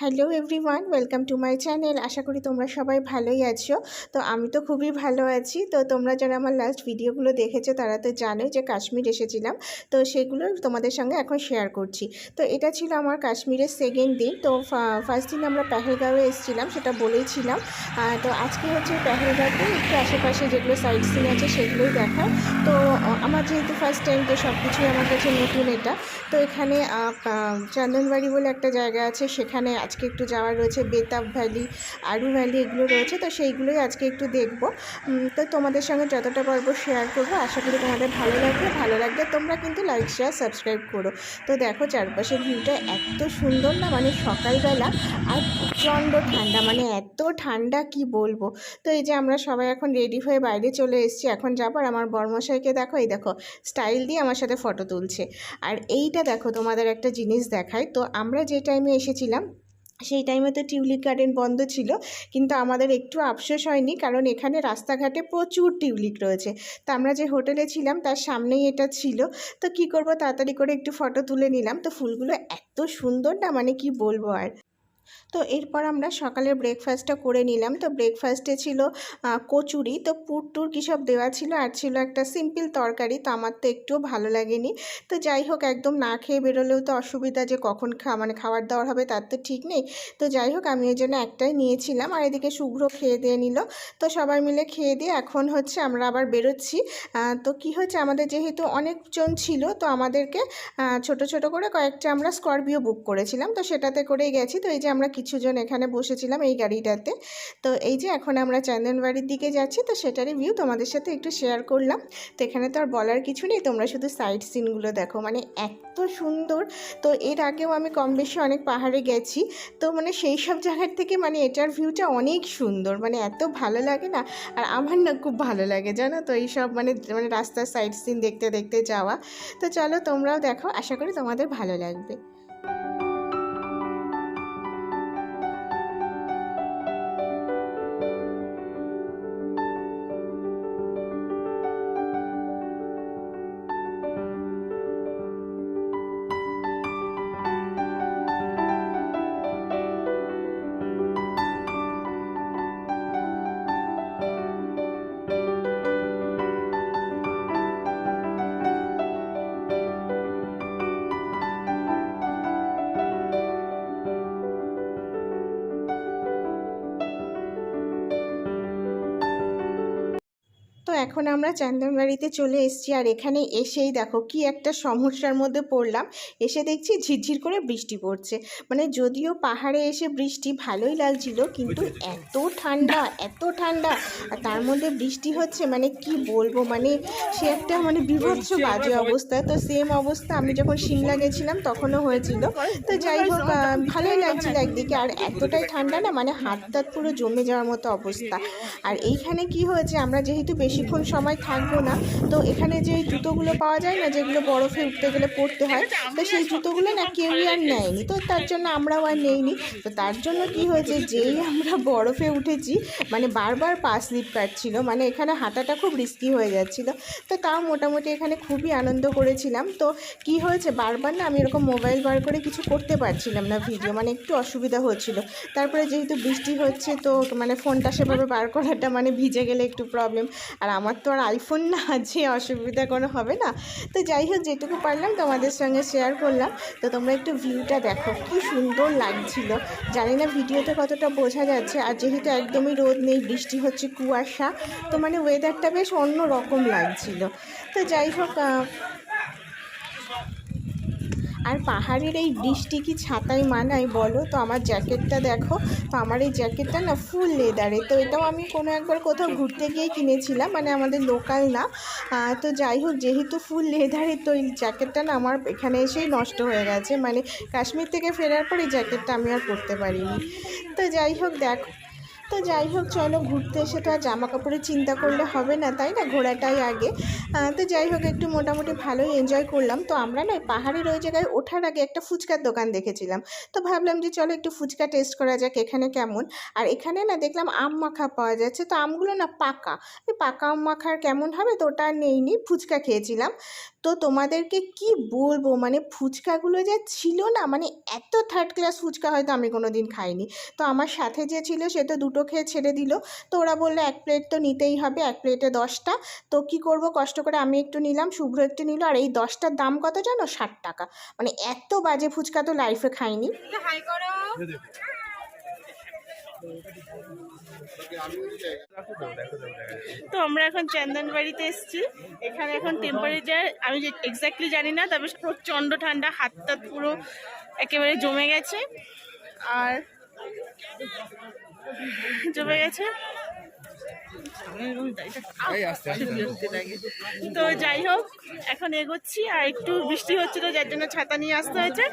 Hello everyone welcome to my channel আশা করি তোমরা সবাই ভালোই আছো। তো আমি তো খুবই ভালো আছি। তো তোমরা যারা আমার লাস্ট ভিডিওগুলো দেখেছ, তারা তো জানোই যে কাশ্মীর এসেছিলাম। তো সেগুলো তোমাদের সঙ্গে এখন শেয়ার করছি। তো এটা ছিল আমার কাশ্মীরের সেকেন্ড দিন। তো ফার্স্ট দিন আমরা পেহেলগাঁওয়ে এসেছিলাম, সেটা বলেইছিলাম। তো আজকে হচ্ছে পেহেলগাঁওতে একটু আশেপাশে যেগুলো সাইট সিন আছে, সেগুলোই দেখা তো আমার যেহেতু ফার্স্ট টাইম তো সব কিছুই আমার কাছে নতুন এটা। তো এখানে চন্দনবাড়ি বলে একটা জায়গা আছে, সেখানে আজকে একটু যাওয়া রয়েছে, বেতাব ভ্যালি আরু ভ্যালি এগুলো রয়েছে, তো সেইগুলোই আজকে একটু দেখব। তো তোমাদের সঙ্গে যতটা পারব শেয়ার করব, আশা করি তোমাদের ভালো লাগবে, ভালো লাগলে তোমরা কিন্তু লাইক শেয়ার সাবস্ক্রাইব করো। তো দেখো চারপাশের ভিউটা এত সুন্দর না মানে সকালবেলা আর প্রচণ্ড ঠান্ডা মানে এত ঠান্ডা কি বলব? তো এই যে আমরা সবাই এখন রেডি হয়ে বাইরে চলে এসেছি, এখন যাবার আমার বর্মশাইকে দেখো, এই স্টাইল দিয়ে আমার সাথে ফটো তুলছে। আর এইটা দেখো, তোমাদের একটা জিনিস দেখায় তো আমরা যে টাইমে এসেছিলাম, সেই টাইমে তো টিউলিপ গার্ডেন বন্ধ ছিল, কিন্তু আমাদের একটু আফসোস হয়নি, কারণ এখানে রাস্তাঘাটে প্রচুর টিউলিপ রয়েছে। তো আমরা যে হোটেলে ছিলাম, তার সামনেই এটা ছিল। তো কি করব, তাড়াতাড়ি করে একটু ফটো তুলে নিলাম। তো ফুলগুলো এত সুন্দর না মানে কি বলব আর? তো এরপর আমরা সকালের ব্রেকফাস্টটা করে নিলাম। তো ব্রেকফাস্টে ছিল কচুরি। তো পুর টুর কী সব দেওয়া ছিল? আর ছিল একটা সিম্পল তরকারি। তো আমার তো একটুও ভালো লাগেনি। তো যাই হোক, একদম না খেয়ে বেরোলেও তো অসুবিধা যে কখন খা মানে খাবার দাবার হবে তার তো ঠিক নেই। তো যাই হোক, আমি ওই জন্য একটাই নিয়েছিলাম। আর এদিকে শুভ্র খেয়ে দিয়ে নিল। তো সবাই মিলে খেয়ে দিয়ে এখন হচ্ছে আমরা আবার বেরোচ্ছি। তো কি হচ্ছে আমাদের যেহেতু অনেকজন ছিল, তো আমাদেরকে ছোট ছোট করে কয়েকটা আমরা স্করপিও বুক করেছিলাম। তো সেটাতে করেই গেছি। তো এই যে আমরা কিছুজন এখানে বসেছিলাম এই গাড়িটাতে। তো এই যে এখন আমরা চন্দনবাড়ির দিকে যাচ্ছি, তো সেটারই ভিউ তোমাদের সাথে একটু শেয়ার করলাম। তো এখানে তো আর বলার কিছু নেই, তোমরা শুধু সাইড সিনগুলো দেখো। মানে এত সুন্দর, তো এর আগেও আমি কম বেশি অনেক পাহাড়ে গেছি। তো মানে সেই সব জায়গার থেকে মানে এটার ভিউটা অনেক সুন্দর। মানে এত ভালো লাগে না, আর আমার না খুব ভালো লাগে, জানো তো? এইসব মানে মানে রাস্তার সাইড সিন দেখতে দেখতে যাওয়া। তো চলো তোমরাও দেখো, আশা করি তোমাদের ভালো লাগবে। এখন আমরা চান্দনবাড়িতে চলে এসেছি আর এখানে এসেই দেখো কি একটা সমস্যার মধ্যে পড়লাম। এসে দেখছি ঝিরঝির করে বৃষ্টি পড়ছে। মানে যদিও পাহাড়ে এসে বৃষ্টি ভালোই লাগছিল কিন্তু এত ঠান্ডা এত ঠান্ডা আর তার মধ্যে বৃষ্টি হচ্ছে মানে কি বলব? মানে সে একটা মানে বিভৎস বাজে অবস্থা। তো সেম অবস্থা আমি যখন সিমলা গেছিলাম তখনও হয়েছিল। তো যাই হোক ভালোই লাগছিল একদিকে। আর এতটাই ঠান্ডা না মানে হাত টাত পুরো জমে যাওয়ার মতো অবস্থা। আর এইখানে কি হয়েছে? আমরা যেহেতু বেশিক্ষণ সময় থাকব না। তো এখানে যে জুতোগুলো পাওয়া যায় না, যেগুলো বরফে উঠতে গেলে পরতে হয়, তো সেই জুতোগুলো না কেউই আর নেয়নি। তো তার জন্য আমরাও আর নেইনি। তো তার জন্য কি হয়েছে, যেই আমরা বরফে উঠেছি মানে বারবার পা স্লিপ কাটছিল মানে এখানে হাঁটাটা খুব রিস্কি হয়ে যাচ্ছিল। তো তাও মোটামুটি এখানে খুবই আনন্দ করেছিলাম। তো কি হয়েছে, বারবার না আমি এরকম মোবাইল বার করে কিছু করতে পারছিলাম না ভিডিও মানে একটু অসুবিধা হচ্ছিল। তারপরে যেহেতু বৃষ্টি হচ্ছে, তো মানে ফোনটা সেভাবে বার করাটা মানে ভিজে গেলে একটু প্রবলেম আর আমার তো আর আইফোন না, যে অসুবিধা কোনো হবে না। তো যাই হোক, যেটুকু পারলাম তোমাদের সঙ্গে শেয়ার করলাম। তো তোমরা একটু ভিউটা দেখো, কি সুন্দর লাগছিল। জানি না ভিডিওতে কতটা বোঝা যাচ্ছে, আর যেহেতু একদমই রোদ নেই, বৃষ্টি হচ্ছে কুয়াশা, তো মানে ওয়েদারটা বেশ অন্য রকম লাগছিল। তো যাই হোক আর পাহাড়ের এই বৃষ্টি কি ছাতায় মানায় বলো? তো আমার জ্যাকেটটা দেখো, তো আমার এই জ্যাকেটটা না ফুল লেদারে তো এটাও আমি কোনো একবার কোথাও ঘুরতে গিয়ে কিনেছিলাম মানে আমাদের লোকাল না। তো যাই হোক, যেহেতু ফুল লেদারে তো এই জ্যাকেটটা না আমার এখানে এসেই নষ্ট হয়ে গেছে। মানে কাশ্মীর থেকে ফেরার পর এই জ্যাকেটটা আমি আর পরতে পারিনি। তো যাই হোক, দেখো। তো যাই হোক, চলো ঘুরতে এসে তো আর জামা কাপড়ের চিন্তা করলে হবে না, তাই না? ঘোরাটাই আগে। তো যাই হোক, একটু মোটামুটি ভালোই এনজয় করলাম। তো আমরা না পাহাড়ের ওই জায়গায় ওঠার আগে একটা ফুচকার দোকান দেখেছিলাম। তো ভাবলাম যে চলো একটু ফুচকা টেস্ট করা যাক, এখানে কেমন? আর এখানে না দেখলাম আম মাখা পাওয়া যাচ্ছে। তো আমগুলো না পাকা। পাকা আম মাখার কেমন হবে? তো ওটা আর নেইনি, ফুচকা খেয়েছিলাম। তো তোমাদেরকে কি বলব? মানে ফুচকাগুলো যা ছিল না মানে এত থার্ড ক্লাস ফুচকা হয়তো আমি কোনো দিন খাইনি। তো আমার সাথে যে ছিল সে তো দুটো খেয়ে ছেড়ে দিল। তো ওরা বলল এক প্লেট তো নিতেই হবে এক প্লেটে দশটা। তো কি করব? কষ্ট করে আমি একটু নিলাম শুভ্র একটু নিল আর এই দশটার দাম কত জানো? ষাট টাকা। মানে এত বাজে ফুচকা তো লাইফে খাইনি। হাই করো। তো আমরা এখন চন্দনবাড়িতে এসেছি। এখানে এখন টেম্পারেচার আমি এক্স্যাক্টলি জানি না তবে প্রচণ্ড ঠান্ডা হাত টাত পুরো একেবারে জমে গেছে। আর জমে গেছে? তো যাই হোক এখন এগোচ্ছি আর একটু বৃষ্টি হচ্ছিল যার জন্য ছাতা নিয়ে আসতে হয়েছে।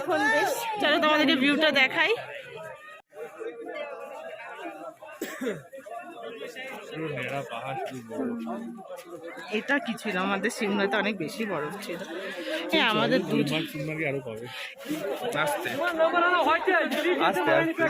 এখন বেশ চলো তোমাদেরকে ভিউটা দেখাই। এটা কি ছিল? আমাদের সিমলাতে অনেক বেশি বরফ ছিল। হ্যাঁ আমাদের দুধ আরও কবে আসতে। এবার আস্তে আস্তে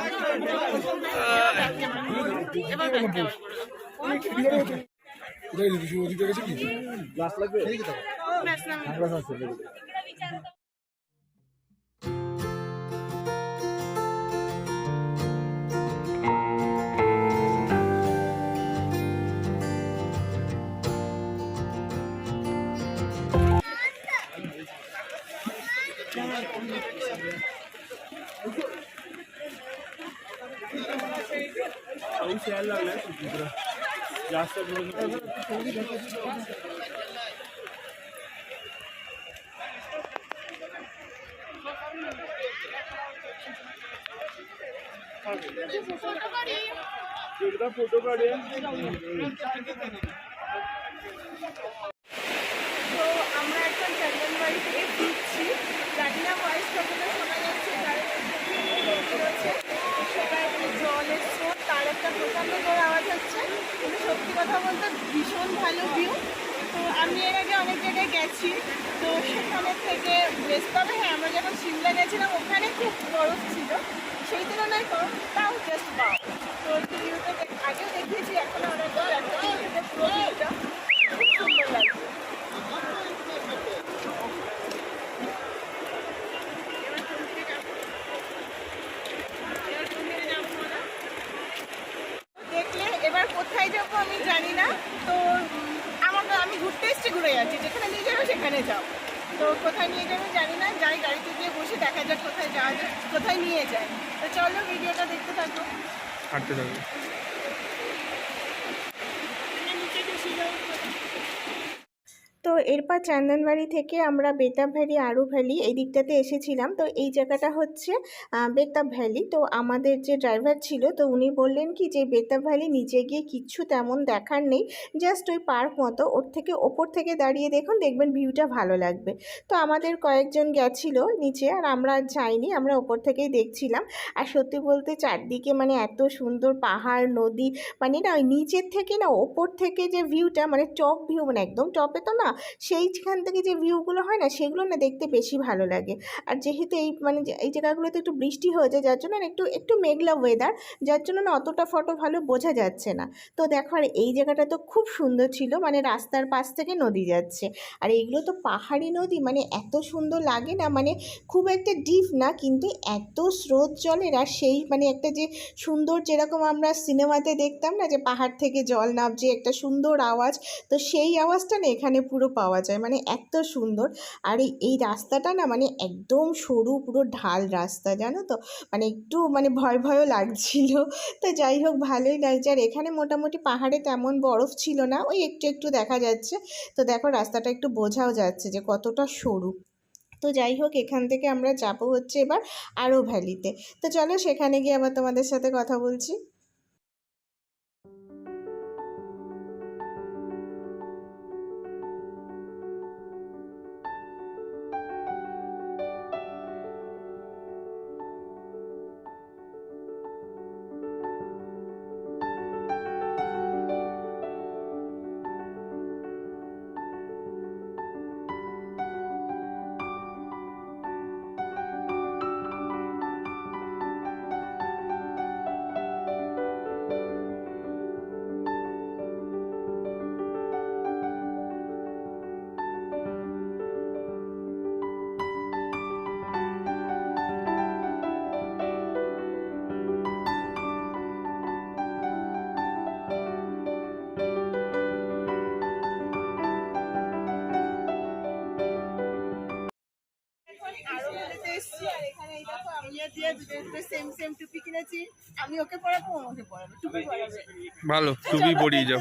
এবার back camera করো। ব্যাস নামিয়ে দাও। তো আমরা এখন চন্দনবাড়ি থেকে ফিরছি জানি না ভয়েস কতটা শোনা যাচ্ছে কারণ এখানে রয়েছে সেখানে জলের স্রোত তার একটা প্রচণ্ড জোর আওয়াজ হচ্ছে কিন্তু সত্যি কথা বলতে ভীষণ ভালো ভিউ তো আমি এর আগে অনেক জায়গায় গেছি। তো সেখানের থেকে বেশ, তবে হ্যাঁ আমরা যখন সিমলা গেছিলাম, ওখানে খুব বরফ ছিল। সেই তুলনায় কম, তাও জাস্ট বাও। তো ভিউটা আগেও দেখিয়েছি, এখন একটা পুরো ভিউটা খুব সুন্দর লাগছে দেখলে এবার কোথায় যাব আমি জানি না তো উম, আমার আমি ঘুরে যাচ্ছি যেখানে নিয়ে যাবে সেখানে যাও। তো কোথায় নিয়ে যাবে জানি না, যাই গাড়িতে গিয়ে বসে দেখা যাক কোথায় যাওয়া যায়, কোথায় নিয়ে যায়। তো চলো, ভিডিওটা দেখতে থাকো। হাঁটতে থাকবে তো এরপর চান্দনবাড়ি থেকে আমরা বেতাব ভ্যালি, আরু ভ্যালি এই দিকটাতে এসেছিলাম। তো এই জায়গাটা হচ্ছে বেতাব ভ্যালি। তো আমাদের যে ড্রাইভার ছিল, তো উনি বললেন কি যে বেতাব ভ্যালি নিচে গিয়ে কিচ্ছু তেমন দেখার নেই, জাস্ট ওই পার্ক মতো। ওর থেকে ওপর থেকে দাঁড়িয়ে দেখুন, দেখবেন ভিউটা ভালো লাগবে। তো আমাদের কয়েকজন গেছিল নিচে, আর আমরা যাইনি, আমরা ওপর থেকেই দেখছিলাম। আর সত্যি বলতে চারদিকে মানে এত সুন্দর পাহাড়, নদী মানে না ওই নিচের থেকে না ওপর থেকে যে ভিউটা মানে টপ ভিউ মানে একদম টপে তো না সেইখান থেকে যে ভিউগুলো হয় না, সেগুলো না দেখতে বেশি ভালো লাগে। আর যেহেতু এই মানে এই জায়গাগুলোতে একটু বৃষ্টি হয়েছে, যার জন্য না একটু একটু মেঘলা ওয়েদার যার জন্য না অতটা ফটো ভালো বোঝা যাচ্ছে না। তো দেখো, আর এই জায়গাটা তো খুব সুন্দর ছিল মানে রাস্তার পাশ থেকে নদী যাচ্ছে। আর এইগুলো তো পাহাড়ি নদী মানে এত সুন্দর লাগে না মানে খুব একটা ডিপ না, কিন্তু এত স্রোত জলের, আর সেই মানে একটা যে সুন্দর যেরকম আমরা সিনেমাতে দেখতাম না, যে পাহাড় থেকে জল নামছে, একটা সুন্দর আওয়াজ, তো সেই আওয়াজটা না এখানে পুরো পাওয়া যায় মানে এত সুন্দর। আর এই রাস্তাটা না মানে একদম সরু পুরো ঢাল রাস্তা, জানো তো? মানে একটু মানে ভয় ভয়ও লাগছিল। তো যাই হোক, ভালোই লাগছে। আর এখানে মোটামুটি পাহাড়ে তেমন বরফ ছিল না, ওই একটু একটু দেখা যাচ্ছে। তো দেখো রাস্তাটা একটু বোঝাও যাচ্ছে যে কতটা সরু। তো যাই হোক, এখান থেকে আমরা যাব হচ্ছে এবার আরও ভ্যালিতে। তো চলো সেখানে গিয়ে আবার তোমাদের সাথে কথা বলছি। সেম সেম টুপি কিনেছি। আমি ওকে পরাবো ও আমাকে টুপি পরাবে। ভালো তুমি পরিয়ে যাও।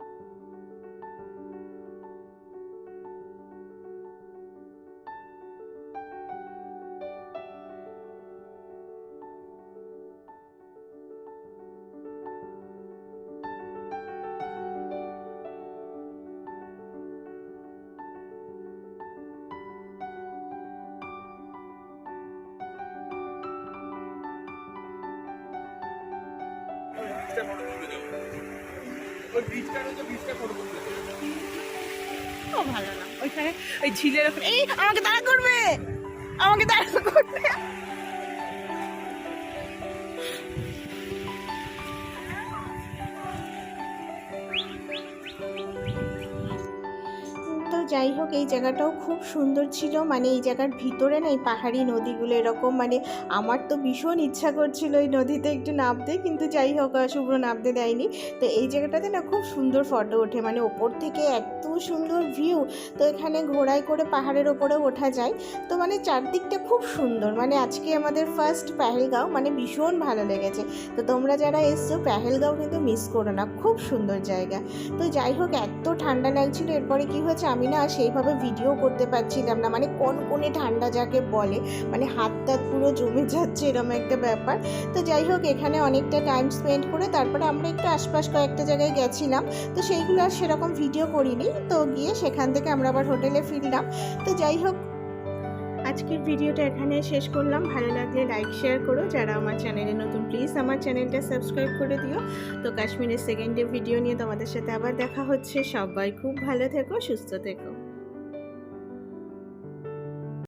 ও ভালো না। ওইখানে ওই ঝিলের ওখানে এই আমাকে দাঁড়া করবে! আমাকে দাঁড়া করবে! যাই হোক, এই জায়গাটাও খুব সুন্দর ছিল। মানে এই জায়গার ভিতরে না, এই পাহাড়ি নদীগুলো এরকম মানে আমার তো ভীষণ ইচ্ছা করছিল এই নদীতে একটু নামতে, কিন্তু যাই হোক শুভ্র নামতে দেয়নি। তো এই জায়গাটাতে না খুব সুন্দর ফটো ওঠে মানে ওপর থেকে এত সুন্দর ভিউ তো এখানে ঘোড়ায় করে পাহাড়ের ওপরে ওঠা যায়। তো মানে চারদিকটা খুব সুন্দর মানে আজকে আমাদের ফার্স্ট পেহেলগাঁও মানে ভীষণ ভালো লেগেছে। তো তোমরা যারা এসছো, পেহেলগাঁও কিন্তু মিস করো না, খুব সুন্দর জায়গা। তো যাই হোক, এত ঠান্ডা লাগছিল, এরপরে কি হয়েছে আমি না সেইভাবে ভিডিও করতে পারছিলাম না। মানে কোন কোনে ঠান্ডা যাকে বলে মানে হাত টাত পুরো জমে যাচ্ছে এরকম একটা ব্যাপার। তো যাই হোক, এখানে অনেকটা টাইম স্পেন্ড করে তারপরে আমরা একটু আশপাশ কয়েকটা জায়গায় গেছিলাম। তো সেইগুলো আর সেরকম ভিডিও করিনি। তো গিয়ে সেখান থেকে আমরা আবার হোটেলে ফিরলাম। তো যাই হোক, আজকের ভিডিওটা এখানে শেষ করলাম। ভালো লাগলে লাইক শেয়ার করো। যারা আমার চ্যানেলে নতুন প্লিজ আমার চ্যানেলটা সাবস্ক্রাইব করে দিও। তো কাশ্মীরের সেকেন্ড ভিডিও নিয়ে তোমাদের সাথে আবার দেখা হচ্ছে। সবাই খুব ভালো থেকো, সুস্থ থেকো।